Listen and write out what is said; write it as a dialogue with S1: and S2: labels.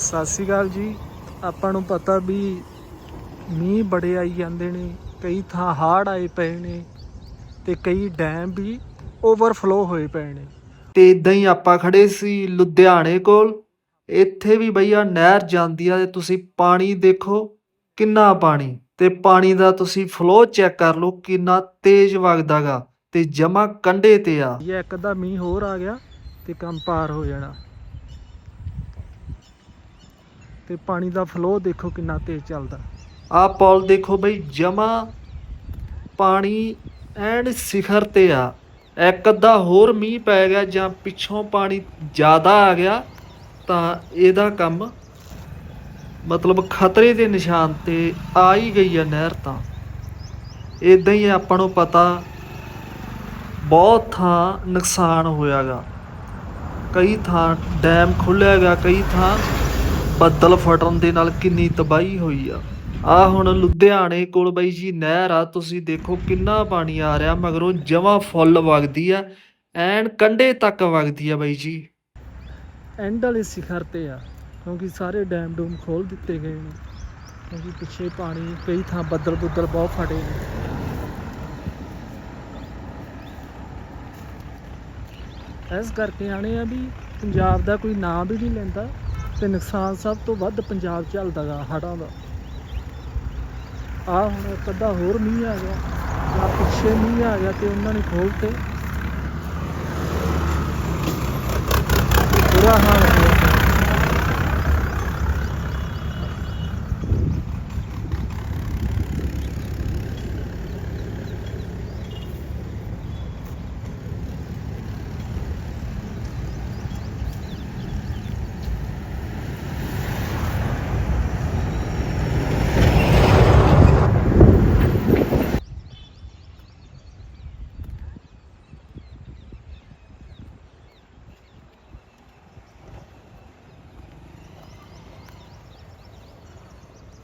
S1: ਸਤਿ ਸ਼੍ਰੀ ਅਕਾਲ ਜੀ। ਆਪਾਂ ਨੂੰ ਪਤਾ ਵੀ ਮੀਂਹ ਬੜੇ ਆਈ ਜਾਂਦੇ ਨੇ, ਕਈ ਥਾਂ ਹੜ੍ਹ ਆਏ ਪਏ ਨੇ ਤੇ ਕਈ ਡੈਮ ਵੀ ਓਵਰਫਲੋ ਹੋਏ ਪਏ ਨੇ।
S2: ਤੇ ਇਦਾਂ ਹੀ ਆਪਾਂ ਖੜੇ ਸੀ ਲੁਧਿਆਣੇ ਕੋਲ। ਇੱਥੇ ਵੀ ਬਈਆ ਨਹਿਰ ਜਾਂਦੀ ਆ ਤੇ ਤੁਸੀਂ ਪਾਣੀ ਦੇਖੋ ਕਿੰਨਾ ਪਾਣੀ। ਤੇ ਪਾਣੀ ਦਾ ਤੁਸੀਂ ਫਲੋ ਚੈੱਕ ਕਰ ਲਓ ਕਿੰਨਾ ਤੇਜ਼ ਵਗਦਾਗਾ ਤੇ ਜਮਾ ਕੰਢੇ ਤੇ ਆ।
S1: ਇਹ ਇੱਕ ਅੱਧਾ ਮੀਂਹ ਹੋਰ ਆ ਗਿਆ ਤੇ ਕੰਮ ਪਾਰ ਹੋ ਜਾਣਾ। ਤੇ ਪਾਣੀ ਦਾ ਫਲੋ ਦੇਖੋ ਕਿੰਨਾ ਤੇਜ਼ ਚੱਲਦਾ।
S2: ਆਹ ਪੁਲ ਦੇਖੋ ਬਈ, ਜਮਾ ਪਾਣੀ ਐਨ ਸਿਖਰ ਤੇ ਆ। ਇੱਕ ਅੱਧਾ ਹੋਰ ਮੀਂਹ ਪੈ ਗਿਆ ਜਾਂ ਪਿੱਛੋਂ ਪਾਣੀ ਜ਼ਿਆਦਾ ਆ ਗਿਆ, ਤਾਂ ਇਹਦਾ ਕੰਮ ਮਤਲਬ ਖਤਰੇ ਦੇ ਨਿਸ਼ਾਨ ਤੇ ਆ ਹੀ ਗਈ ਆ ਨਹਿਰ ਤਾਂ। ਇਦਾਂ ਹੀ ਆਪਾਂ ਨੂੰ ਪਤਾ ਬਹੁਤ ਥਾਂ ਨੁਕਸਾਨ ਹੋਇਆਗਾ। ਕਈ ਥਾਂ ਡੈਮ ਖੁੱਲਿਆ ਗਿਆ ਕਈ ਥਾਂ ਬੱਦਲ ਫਟਣ ਦੇ ਨਾਲ ਕਿੰਨੀ ਤਬਾਹੀ ਹੋਈ ਆ। ਆ ਹੁਣ ਲੁਧਿਆਣੇ ਕੋਲ ਬਈ ਜੀ, ਨਹਿਰ ਆ, ਤੁਸੀਂ ਦੇਖੋ ਕਿੰਨਾ ਪਾਣੀ ਆ ਰਿਹਾ, ਮਗਰੋਂ ਜਮਾਂ ਫੁੱਲ ਵਗਦੀ ਆ, ਐਨ ਕੰਢੇ ਤੱਕ ਵਗਦੀ ਆ ਬਈ ਜੀ।
S1: ਐਂਡ ਵਾਲੇ ਸਿਖਰ ਤੇ ਆ, ਕਿਉਂਕਿ ਸਾਰੇ ਡੈਮ ਡੂਮ ਖੋਲ ਦਿੱਤੇ ਗਏ ਨੇ, ਕਿਉਂਕਿ ਪਿੱਛੇ ਪਾਣੀ ਕਈ ਥਾਂ ਬੱਦਲ ਬੁੱਦਲ ਬਹੁਤ ਫਟੇ ਨੇ। ਇਸ ਕਰਕੇ ਆਣੇ ਆ ਵੀ ਪੰਜਾਬ ਦਾ ਕੋਈ ਨਾਂ ਵੀ ਨਹੀਂ ਲੈਂਦਾ। ਤੇ ਨੁਕਸਾਨ ਸਭ ਤੋਂ ਵੱਧ ਪੰਜਾਬ ਚੱਲਦਾ ਗਾ, ਹੜ੍ਹਾਂ ਦਾ। ਆ ਹੁਣ ਇੱਕ ਅੱਧਾ ਹੋਰ ਮੀਂਹ ਆ ਗਿਆ, ਜਾਂ ਪਿੱਛੇ ਮੀਂਹ ਆ ਗਿਆ ਤੇ ਉਹਨਾਂ ਨੇ ਖੋਲ ਤੇ। ਬੁਰਾ ਹਾਲ ਹੋਇਆ